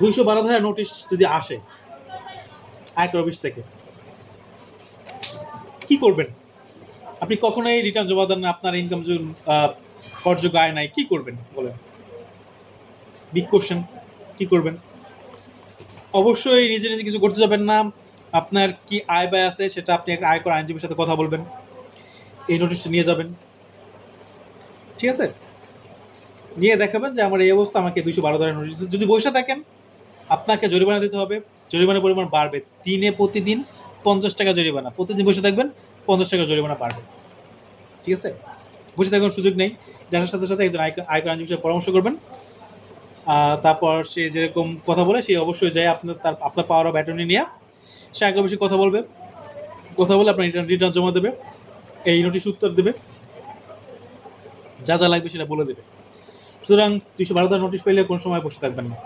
দুইশো বারো ধারা নোটিশ যদি আসে, আয়কর অফিস থেকে, কি করবেন? আপনি কখনোই রিটার্ন জমা দেন না, আপনার ইনকাম করযোগ্য আয় নাই, কি করবেন বলেন? বিগ কোশ্চেন কি করবেন? অবশ্যই নিজে নিজে কিছু করতে যাবেন না, আপনার কি আয় ব্যয় আছে সেটা আপনি একটা আয়কর আইনজীবীর সাথে কথা বলবেন, এই নোটিশটা নিয়ে যাবেন। ঠিক আছে? নিয়ে দেখাবেন যে আমার এই অবস্থা, আমাকে দুইশো বারো ধরনের নোটিশ যদি বসে থাকেন আপনাকে জরিমানা দিতে হবে। জরিমানার পরিমাণ বাড়বে দিনে প্রতিদিন পঞ্চাশ টাকা জরিমানা। প্রতিদিন বসে থাকবেন, পঞ্চাশ টাকা জরিমানা বাড়বে। ঠিক আছে? বসে থাকার সুযোগ নেই। জানার সাথে সাথে একজন আয়কর সাথে পরামর্শ করবেন। তারপর সে যেরকম কথা বলে, সে অবশ্যই যায় আপনার, তার, আপনার পাওয়ার অফ অ্যাটর্নি নিয়ে। সে আগে বেশি কথা বলবে। কথা বলে আপনার রিটার্ন রিটার্ন জমা দেবে। এই নোটিশ উত্তর দেবে। যা যা লাগবে সেটা বলে দেবে। সুতরাং দুইশো বারো নোটিশ পেলে কোনো সময় বসে থাকবেন না।